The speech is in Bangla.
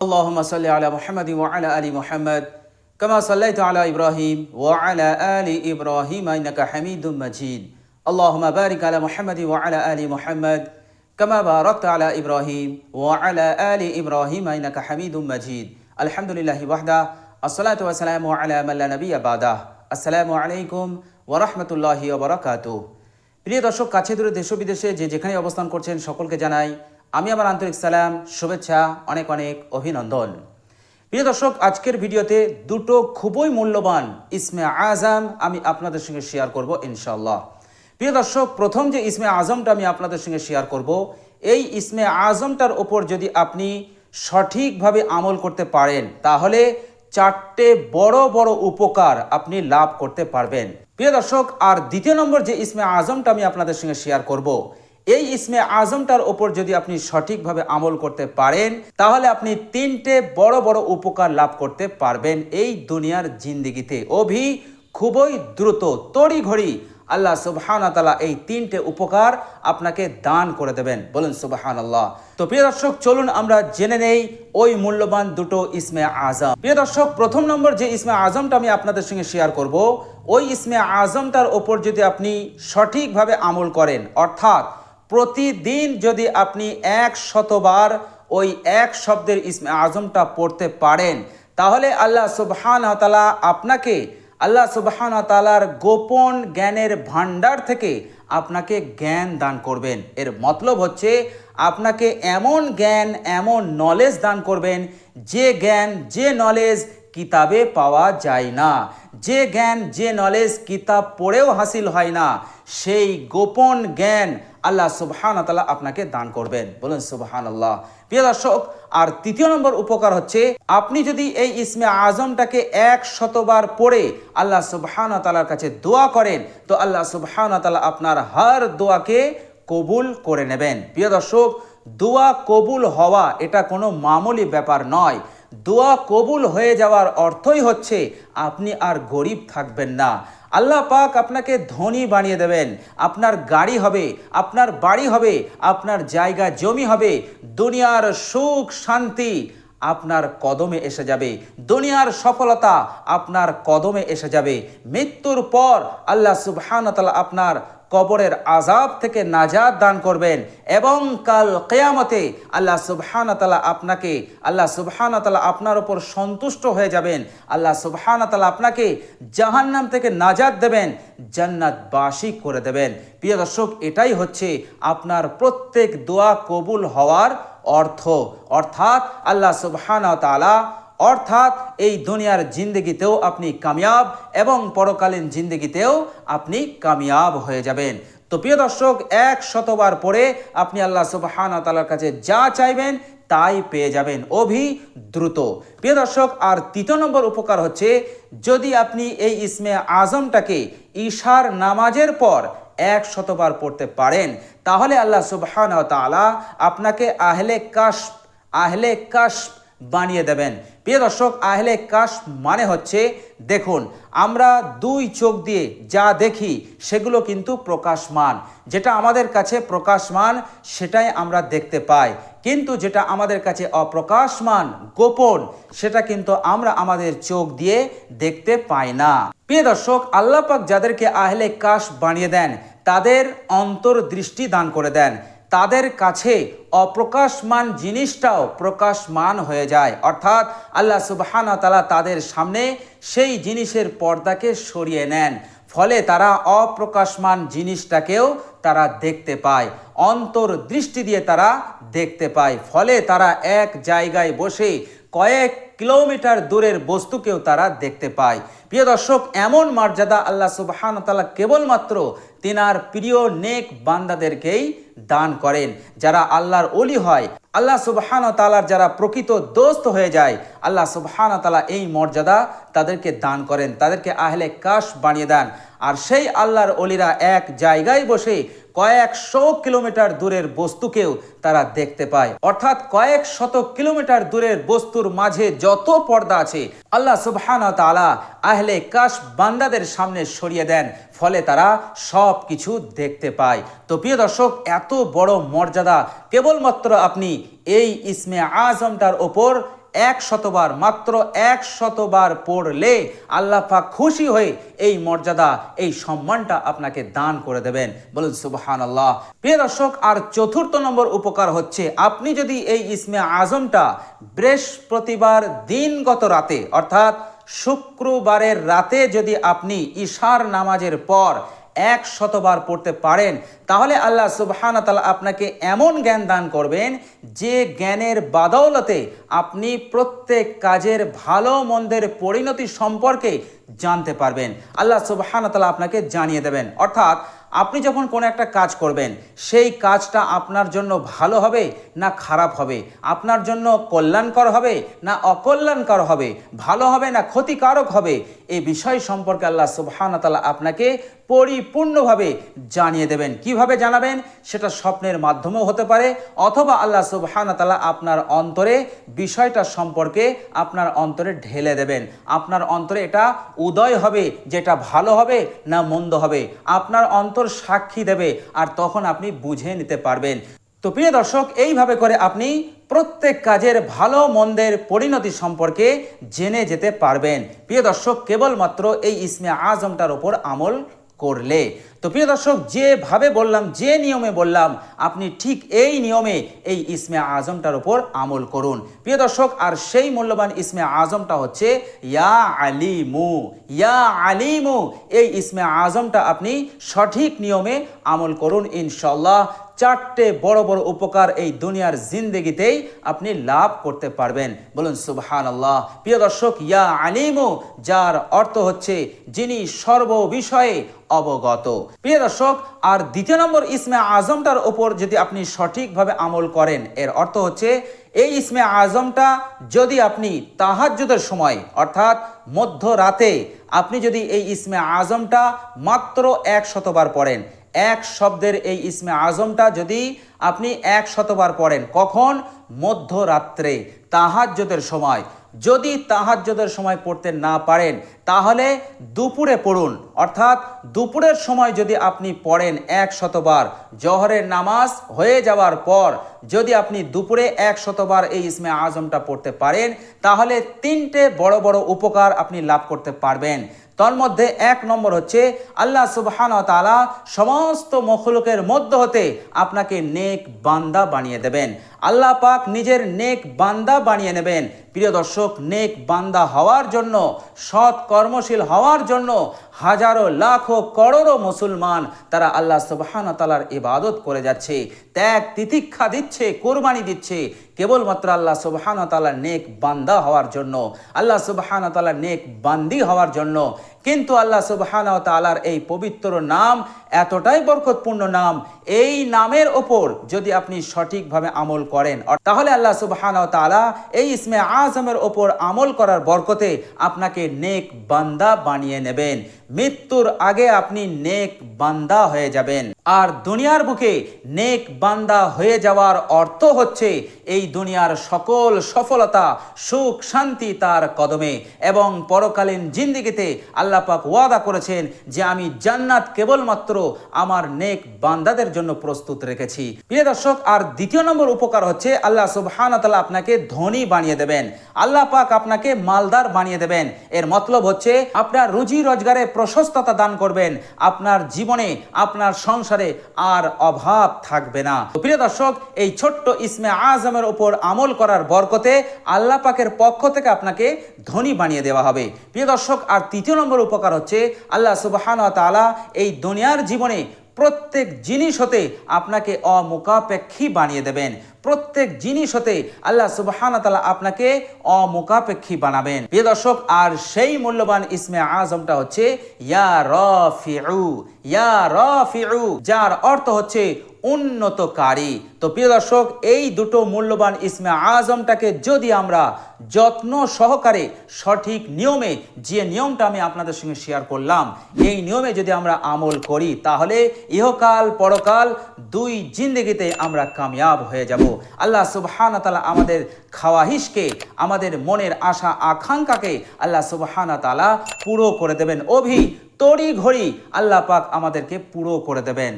اللهم صل على محمد وعلى ال محمد كما صليت على ابراهيم وعلى ال ابراهيم انك حميد مجيد اللهم بارك على محمد وعلى ال محمد كما باركت على ابراهيم وعلى ال ابراهيم انك حميد مجيد الحمد لله وحده الصلاه والسلام على من لا نبي بعده السلام عليكم ورحمه الله وبركاته প্রিয় দর্শক কাছে দূরে দেশ ও বিদেশে যে যেখানে অবস্থান করছেন সকলকে জানাই আমি আমার আন্তরিক সালাম, শুভেচ্ছা, অনেক অনেক অভিনন্দন। প্রিয় দর্শক, আজকের ভিডিওতে দুটো খুবই মূল্যবান ইসমে আজম আমি আপনাদের সঙ্গে শেয়ার করব ইনশাল্লাহ প্রিয় দর্শক, প্রথম যে ইসমে আজমটা আমি আপনাদের সঙ্গে শেয়ার করব, এই ইসমে আজমটার ওপর যদি আপনি সঠিকভাবে আমল করতে পারেন, তাহলে চারটে বড় বড় উপকার আপনি লাভ করতে পারবেন। প্রিয় দর্শক, আর দ্বিতীয় নম্বর যে ইসমে আজমটা আমি আপনাদের সঙ্গে শেয়ার করব এই ইসমে আজমটার ওপর যদি আপনি সঠিকভাবে আমল করতে পারেন, তাহলে আপনি তিনটে বড় বড় উপকার লাভ করতে পারবেন এই দুনিয়ার জিন্দিগিতে। অভি খুবই দ্রুত, তড়িঘড়ি আল্লাহ সুবহান তালা এই তিনটে উপকার আপনাকে দান করে দেবেন। বলুন সুবহান আল্লাহ তো প্রিয় দর্শক, চলুন আমরা জেনে নেই ওই মূল্যবান দুটো ইসমে আজম। প্রিয় দর্শক, প্রথম নম্বর যে ইসমে আজমটা আমি আপনাদের সঙ্গে শেয়ার করব, ওই ইসমে আজমটার ওপর যদি আপনি সঠিকভাবে আমল করেন, অর্থাৎ প্রতিদিন যদি আপনি এক শতবার ওই এক শব্দের ইসমে আজমটা পড়তে পারেন, তাহলে আল্লাহ সুবহান তালা আপনাকে, আল্লাহ সুবহান তালার গোপন জ্ঞানের ভান্ডার থেকে আপনাকে জ্ঞান দান করবেন। এর মতলব হচ্ছে আপনাকে এমন জ্ঞান, এমন নলেজ দান করবেন, যে জ্ঞান, যে নলেজ কিতাবে পাওয়া যায় না। যে জ্ঞান, যে নলেজ কিতাব পড়েও হাসিল হয় না, সেই গোপন জ্ঞান আল্লাহ সুবহান তালা আপনাকে দান করবেন। বলুন সুবহান আল্লাহ প্রিয় দর্শক, আর তৃতীয় নম্বর উপকার হচ্ছে, আপনি যদি এই ইসমে আজমটাকে এক শতবার পড়ে আল্লাহ সুবহান তালার কাছে দোয়া করেন, তো আল্লাহ সুবহান তালা আপনার হার দোয়াকে কবুল করে নেবেন। প্রিয় দর্শক, দোয়া কবুল হওয়া এটা কোনো মামুলি ব্যাপার নয়। দোয়া কবুল হয়ে যাওয়ার অর্থই হচ্ছে, আপনি আর গরিব থাকবেন না। আল্লাহ পাক আপনাকে ধনী বানিয়ে দেবেন। আপনার গাড়ি হবে, আপনার বাড়ি হবে, আপনার জায়গা, জমি হবে, দুনিয়ার সুখ, শান্তি আপনার কদমে এসে যাবে। দুনিয়ার সফলতা আপনার কদমে এসে যাবে। মৃত্যুর পর আল্লাহ সুবহানতাল আপনার কবরের আজাব থেকে নাজাদ দান করবেন এবং কাল কেয়ামতে আল্লাহ সুবহানতালা আপনাকে, আল্লাহ সুবহানতালা আপনার ওপর সন্তুষ্ট হয়ে যাবেন। আল্লাহ সুবহানতালা আপনাকে জাহান্নাম থেকে নাজাদ দেবেন জান্নাত জান্নাতবাসী করে দেবেন। প্রিয় দর্শক, এটাই হচ্ছে আপনার প্রত্যেক দোয়া কবুল হওয়ার অর্থ। অর্থাৎ আল্লাহ সুবহানা তালা অর্থাৎ এই দুনিয়ার জিন্দগিতেও আপনি কামিয়াব এবং পরকালীন জিন্দগিতেও আপনি কামিয়াব হয়ে যাবেন। তো প্রিয় দর্শক, এক শতবার পরে আপনি আল্লাহ সুবহান তালার কাছে যা চাইবেন তাই পেয়ে যাবেন। অভি দ্রুত। প্রিয় দর্শক, আর তৃতীয় নম্বর উপকার হচ্ছে, যদি আপনি এই ইসমে আজমটাকে ঈশার নামাজের পর এক শতবার পড়তে পারেন, তাহলে আল্লাহ সুবহান তালা আপনাকে আহলে কাশ আহলে কাশ বানিয়ে দেবেন। প্রিয় দর্শক, আহলে কাশ মানে হচ্ছে, দেখুন, আমরা দুই চোখ দিয়ে যা দেখি, সেগুলো কিন্তু প্রকাশমান। যেটা আমাদের কাছে প্রকাশমান, সেটাই আমরা দেখতে পাই। কিন্তু যেটা আমাদের কাছে অপ্রকাশমান, গোপন, সেটা কিন্তু আমরা আমাদের চোখ দিয়ে দেখতে পাই না। প্রিয় দর্শক আল্লাহ পাক যাদেরকে আহলে কাশ বানিয়ে দেন, তাদের অন্তর্দৃষ্টি দান করে দেন। তাদের কাছে অপ্রকাশমান জিনিসটাও প্রকাশমান হয়ে যায়। অর্থাৎ আল্লাহ সুবাহানা তালা তাদের সামনে সেই জিনিসের পর্দাকে সরিয়ে নেন। ফলে তারা অপ্রকাশমান জিনিসটাকেও তারা দেখতে পায়। অন্তর দৃষ্টি দিয়ে তারা দেখতে পায়। ফলে তারা এক জায়গায় বসে কয়েক কিলোমিটার দূরের বস্তুকেও তারা দেখতে পায়। প্রিয় দর্শক, এমন মর্যাদা আল্লাহ সুবহান তালা কেবলমাত্র তিনার প্রিয় নেক বান্দাদেরকেই দান করেন। যারা আল্লাহর অলি হয়, আল্লাহ সুবহান তালার যারা প্রকৃত দোস্ত হয়ে যায়, আল্লাহ সুবহান তালা এই মর্যাদা তাদেরকে দান করেন, তাদেরকে আহলে কাশ বানিয়ে দেন। আর সেই আল্লাহর অলিরা এক জায়গায় বসে কয়েকশো কিলোমিটার দূরের বস্তুকেও তারা দেখতে পায়। অর্থাৎ কয়েক শত কিলোমিটার দূরের বস্তুর মাঝে যত পর্দা আছে, আল্লাহ সুবহান তালা আহলে কাশ বান্দাদের সামনে সরিয়ে দেন। ফলে তারা সব কিছু দেখতে পায়। তো প্রিয় দর্শক, এত বড় মর্যাদা কেবলমাত্র আপনি এই ইসমে আজমটার ওপর এক শতবার মাত্র এক শতবার পড়লে আল্লাহ পাক খুশি হয়ে এই মর্যাদা, এই সম্মানটা আপনাকে দান করে দেবেন। বলুন সুবহান আল্লাহ প্রিয় দর্শক, আর চতুর্থ নম্বর উপকার হচ্ছে, আপনি যদি এই ইসমে আজমটা বৃহস্পতিবার দিনগত রাতে, অর্থাৎ শুক্রবারের রাতে যদি আপনি ঈশার নামাজের পর এক শতবার পড়তে পারেন, তাহলে আল্লাহ সুবহান তালা আপনাকে এমন জ্ঞান দান করবেন যে জ্ঞানের বাদৌলতে আপনি প্রত্যেক কাজের ভালো মন্দের পরিণতি সম্পর্কে জানতে পারবেন। আল্লাহ সুবহান তালা আপনাকে জানিয়ে দেবেন। অর্থাৎ আপনি যখন কোনো একটা কাজ করবেন, সেই কাজটা আপনার জন্য ভালো হবে না খারাপ হবে? আপনার জন্য কল্যাণকর হবে না অকল্যাণকর হবে? ভালো হবে না ক্ষতিকারক হবে? এই বিষয় সম্পর্কে আল্লাহ সুবহানতালা আপনাকে পরিপূর্ণভাবে জানিয়ে দেবেন। কীভাবে জানাবেন? সেটা স্বপ্নের মাধ্যমেও হতে পারে, অথবা আল্লাহ সুবহানতালা আপনার অন্তরে বিষয়টা সম্পর্কে আপনার অন্তরে ঢেলে দেবেন। আপনার অন্তরে এটা উদয় হবে, যেটা ভালো হবে না মন্দ হবে। আপনার অন্তর সাক্ষী দেবে, আর তখন আপনি বুঝে নিতে পারবেন। তো প্রিয় দর্শক, এইভাবে করে আপনি প্রত্যেক কাজের ভালো মন্দের পরিণতি সম্পর্কে জেনে যেতে পারবেন। প্রিয় দর্শক, কেবলমাত্র এই ইসমে আজমটার ওপর আমল করলে। তো প্রিয় দর্শক, যেভাবে বললাম, যে নিয়মে বললাম, আপনি ঠিক এই নিয়মে এই ইসমে আজমটার উপর আমল করুন। প্রিয় দর্শক, আর সেই মূল্যবান ইসমে আজমটা হচ্ছে ইয়া আলিমু। ইয়া আলিমু, এই ইসমে আজমটা আপনি সঠিক নিয়মে আমল করুন ইনশাল্লাহ চারটে বড় বড় উপকার এই দুনিয়ার জিন্দেগিতেই আপনি লাভ করতে পারবেন। বলুন সুবহান আল্লাহ প্রিয় দর্শক, ইয়া আলিমু, যার অর্থ হচ্ছে যিনি সর্ব বিষয়ে অবগত। প্রিয় দর্শক, আর দ্বিতীয় নম্বর ইসমে আজমটার ওপর যদি আপনি সঠিকভাবে আমল করেন, এর অর্থ হচ্ছে এই ইসমে আজমটা যদি আপনি তাহাজ্জুদের সময়, অর্থাৎ মধ্যরাতে আপনি যদি এই ইসমে আজমটা মাত্র এক শতবার পড়েন এক শব্দের এই ইসমে আজমটা যদি আপনি এক শতবার পড়েন, কখন? মধ্যরাত্রে, তাহাজ্জুদের সময়। যদি তাহাজ্জুদের সময় পড়তে না পারেন, তাহলে দুপুরে পড়ুন। অর্থাৎ দুপুরের সময় যদি আপনি পড়েন এক শতবার, জহরের নামাজ হয়ে যাওয়ার পর যদি আপনি দুপুরে এক শতবার এই ইসমে আজমটা পড়তে পারেন, তাহলে তিনটে বড় বড় উপকার আপনি লাভ করতে পারবেন। তার মধ্যে এক নম্বর হচ্ছে আল্লাহ সুবহান তালা সমস্ত মখলুকের মধ্য হতে আপনাকে নেক বান্দা বানিয়ে দেবেন। আল্লাহ পাক নিজের নেক বান্দা বানিয়ে নেবেন। প্রিয় দর্শক, নেক বান্দা হওয়ার জন্য, সৎ কর্মশীল হওয়ার জন্য হাজারো, লাখো, করোড়ো মুসলমান তারা আল্লাহ সুবহান তালার ইবাদত করে যাচ্ছে। ত্যাগ, তিতিক্ষা দিচ্ছে, কোরবানি দিচ্ছে। কেবলমাত্র আল্লাহ সুবহান তালার নেক বান্দা হওয়ার জন্য, আল্লাহ সুবহান তালার নেক বান্দি হওয়ার জন্য কিন্তু আল্লাহ সুবহান তালার এই পবিত্র নাম এতটাই বরকতপূর্ণ নাম, এই নামের ওপর যদি আপনি সঠিকভাবে আমল করেন তাহলে আল্লাহ সুবহান তালা এই ইসমে আজমের ওপর আমল করার বরকতে আপনাকে নেক বান্দা বানিয়ে নেবেন। মৃত্যুর আগে আপনি নেক বান্দা হয়ে যাবেন। আর দুনিয়ার বুকে নেক বান্দা হয়ে যাওয়ার অর্থ হচ্ছে, এই দুনিয়ার সকল সফলতা, সুখ, শান্তি তার কদমে এবং পরকালীন জিন্দিগিতে আল্লাহ পাক ওয়াদা করেছেন যে আমি জান্নাত কেবলমাত্র আমার নেক বান্দাদের জন্য প্রস্তুত রেখেছি। প্রিয় দর্শক, আর দ্বিতীয় নম্বর উপকার হচ্ছে, আল্লাহ সুবহান তাআলা আপনাকে ধনী বানিয়ে দেবেন। আল্লাহ পাক আপনাকে মালদার বানিয়ে দেবেন। এর মতলব হচ্ছে, আপনার রুজি রোজগারে প্রশস্ততা দান করবেন, আপনার জীবনে, আপনার সংসারে আর অভাব থাকবে না। প্রিয় দর্শক, এই ছোট্ট ইসমে আজমের ওপর আমল করার বরকতে আল্লাহ পাকের পক্ষ থেকে আপনাকে ধনী বানিয়ে দেওয়া হবে। প্রিয় দর্শক, আর তৃতীয় নম্বর উপকার হচ্ছে, আল্লাহ সুবাহান তালা এই দুনিয়ার জীবনে প্রত্যেক জিনিস হতে আপনাকে অমোকাপেক্ষী বানিয়ে দেবেন। প্রত্যেক জিনিস হতে আল্লাহ সুবহান তাআলা আপনাকে অমোকাপেক্ষী বানাবেন। প্রিয় দর্শক, আর সেই মূল্যবান ইসমে আজমটা হচ্ছে, ইয়া রফিউ ইয়া রফিউ যার অর্থ হচ্ছে উন্নতকারী। তো প্রিয় দর্শক, এই দুটো মূল্যবান ইসমে আজমটাকে যদি আমরা যত্ন সহকারে সঠিক নিয়মে, যে নিয়মটা আমি আপনাদের সঙ্গে শেয়ার করলাম, এই নিয়মে যদি আমরা আমল করি, তাহলে ইহকাল পরকাল দুই জিন্দগিতে আমরা কামিয়াব হয়ে যাব। আল্লাহ সুবহান তালা আমাদের খাওয়াহিসকে, আমাদের মনের আশা আকাঙ্ক্ষাকে আল্লাহ সুবহান তালা পুরো করে দেবেন। অভি তড়ি ঘড়ি আল্লাহ পাক আমাদেরকে পুরো করে দেবেন।